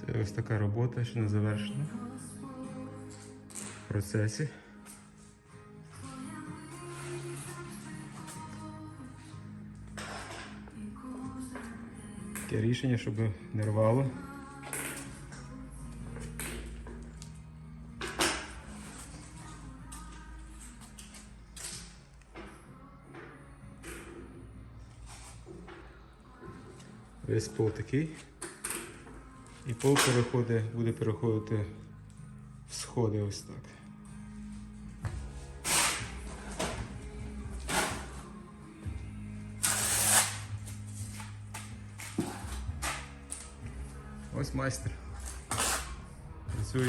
Це ось така робота, що не завершена в процесі. Таке рішення, щоб не рвало. Весь пол такий. І пол переходи, буде переходити в сходи ось так. Ось майстер. Працює.